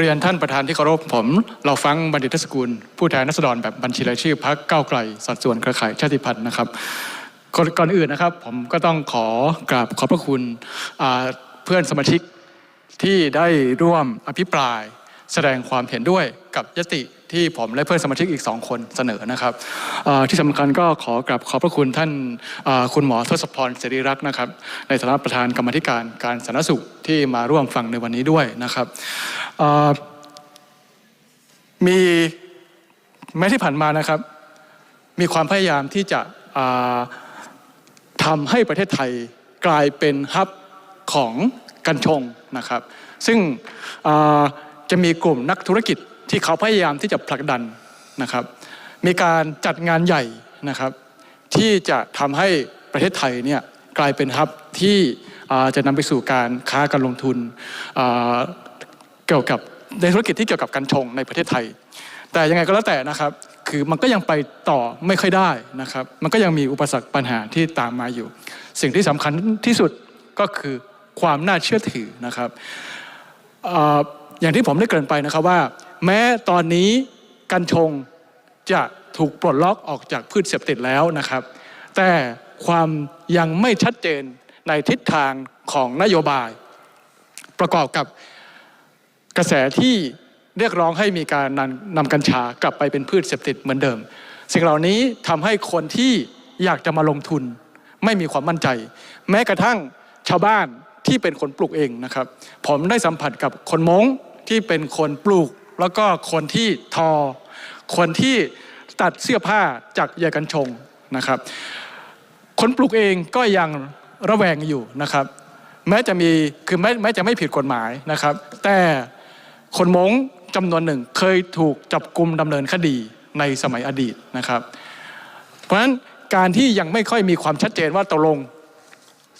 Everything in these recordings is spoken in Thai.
เรียนท่านประธานที่เคารพผม เราฟังบัณฑิตสกุล ผู้แทนนัสดรแบบบัญชีรายชื่อพักก้าวไกล สัดส่วนเครือข่ายชาติพันธุ์นะครับก่อนก่อนอื่นนะครับ ผมก็ต้องขอกราบขอบพระคุณเพื่อนสมาชิกที่ได้ร่วมอภิปรายแสดงความเห็นด้วยกับยติที่ผมและเพื่อนสมาชิกอีกสองคนเสนอนะครับที่สำคัญก็ขอกราบขอบพระคุณท่านคุณหมอทศพรเสรีรักษ์นะครับ ในฐานะประธานกรรมธิการการสาธารณสุขที่มาร่วมฟังในวันนี้ด้วยนะครับ มีแม้ที่ผ่านมานะครับ มีความพยายามที่จะทำให้ประเทศไทยกลายเป็นฮับของกัญชงนะครับ ซึ่งจะมีกลุ่มนักธุรกิจที่เขาพยายามที่จะผลักดันนะครับ มีการจัดงานใหญ่นะครับ ที่จะทำให้ประเทศไทยเนี่ยกลายเป็นฮับที่จะนำไปสู่การค้าการลงทุน เกี่ยวกับในธุรกิจที่เกี่ยวกับการชงในประเทศไทย แต่ยังไงก็แล้วแต่นะครับ คือมันก็ยังไปต่อไม่ค่อยได้นะครับ มันก็ยังมีอุปสรรคปัญหาที่ตามมาอยู่ สิ่งที่สำคัญที่สุดก็คือความน่าเชื่อถือนะครับอย่างที่ผมได้เกริ่นไปนะครับว่า แม้ตอนนี้กัญชงจะถูกปลดล็อกออกจากพืชเสพติดแล้วนะครับ แต่ความยังไม่ชัดเจนในทิศทางของนโยบาย ประกอบกับ ระแสที่เรียกร้องให้มีการนำนำกัญชากลับไปเป็นพืชเสพติดเหมือนเดิม สิ่งเหล่านี้ทำให้คนที่อยากจะมาลงทุน ไม่มีความมั่นใจ แม้กระทั่งชาวบ้านที่เป็นคนปลูกเองนะครับ ผมได้สัมผัสกับคนมงที่เป็นคนปลูก แล้วก็คนที่ทอ คนที่ตัดเสื้อผ้าจากใยกัญชงนะครับ คนปลูกเองก็ยังระแวงอยู่นะครับ แม้จะมีคือแม้แม้จะไม่ผิดกฎหมายนะครับ แต่ คนมงจำนวนหนึ่งเคยถูกจับกลุ่มดำเนินคดีในสมัยอดีตนะครับ เพราะฉะนั้นการที่ยังไม่ค่อยมีความชัดเจนว่าตกลง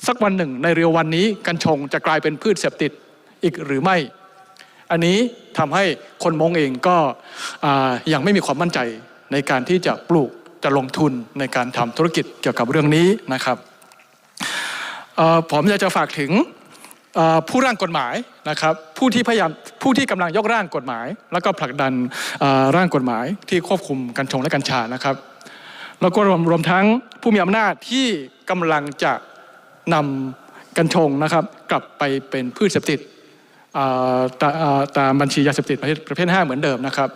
สักวันหนึ่งในเร็ววันนี้กัญชงจะกลายเป็นพืชเสพติดอีกหรือไม่ อันนี้ทำให้คนมงเองก็ยังไม่มีความมั่นใจในการที่จะปลูกจะลงทุนในการทำธุรกิจเกี่ยวกับเรื่องนี้นะครับผมอยากจะฝากถึง ผู้ร่างกฎหมายนะครับผู้ที่พยายามผู้ที่กำลังยกร่างกฎหมาย แล้วก็ผลักดันร่างกฎหมายที่ควบคุมกัญชงและกัญชานะครับ แล้วก็รวมรวมทั้งผู้มีอำนาจที่กำลังจะนำกัญชงนะครับ กลับไปเป็นพืชเสพติดตามบัญชียาเสพติดประเทประเภท5เหมือนเดิมนะครับ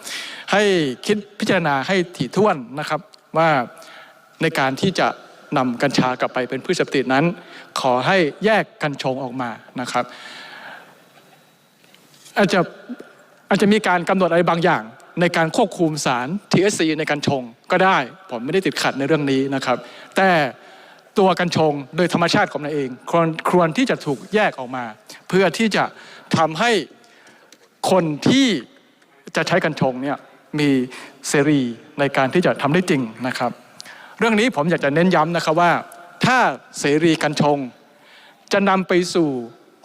ให้คิดพิจารณาให้ถี่ถ้วนนะครับว่าในการที่จะ นำกัญชากลับไปเป็นพืชเสพติดนั้น ขอให้แยกกัญชงออกมานะครับ อาจจะอาจจะมีการกำหนดอะไรบางอย่าง ในการควบคุมสาร THC ในการชงก็ได้ ผมไม่ได้ติดขัดในเรื่องนี้นะครับ แต่ตัวกัญชงโดยธรรมชาติของมันเองควรควรที่จะถูกแยกออกมา เพื่อที่จะทำให้คนที่จะใช้กัญชงเนี่ยมีเสรีในการที่จะทำได้จริงนะครับ เรื่องนี้ผมอยากจะเน้นย้ำนะครับว่า ถ้าเสรีกัญชง จะนำไปสู่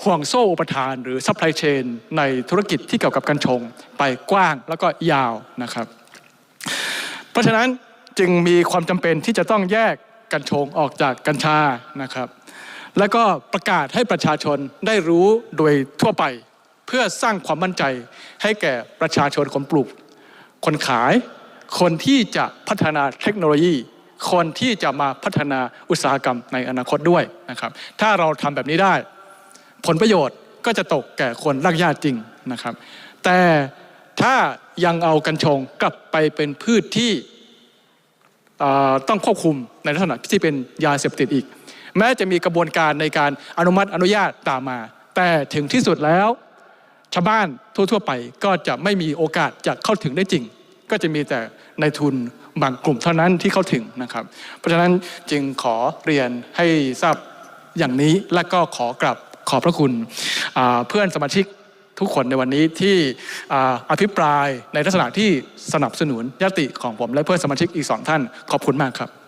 ห่วงโซ่อุปทาน หรือซัพพลายเชนในธุรกิจที่เกี่ยวกับกัญชง ไปกว้างแล้วก็ยาวนะครับ เพราะฉะนั้นจึงมีความจำเป็นที่จะต้องแยกกัญชงออกจากกัญชานะครับ แล้วก็ประกาศให้ประชาชนได้รู้โดยทั่วไป เพื่อสร้างความมั่นใจให้แก่ประชาชนคนปลูก คนขาย คนที่จะพัฒนาเทคโนโลยี คนที่จะมาพัฒนาอุตสาหกรรมในอนาคตด้วยนะครับถ้าเราทำแบบนี้ได้ ผลประโยชน์ก็จะตกแก่คนรากหญ้าจริงนะครับ แต่ถ้ายังเอากัญชงกลับไปเป็นพืชที่ต้องควบคุมในลักษณะที่เป็นยาเสพติดอีก แม้จะมีกระบวนการในการอนุมัติอนุญาตตามมา แต่ถึงที่สุดแล้ว ชาวบ้านทั่ว ๆ ไปก็จะไม่มีโอกาสจะเข้าถึงได้จริง ก็จะมีแต่ในทุน บางกลุ่มเท่านั้นที่เข้าถึงนะครับ เพราะฉะนั้นจึงขอเรียนให้ทราบอย่างนี้และก็ขอกลับขอบพระคุณเพื่อนสมาชิกทุกคนในวันนี้ที่อ่าอภิปรายในลักษณะที่สนับสนุนยติของผมและเพื่อนสมาชิกอีกสองท่านขอบคุณมากครับ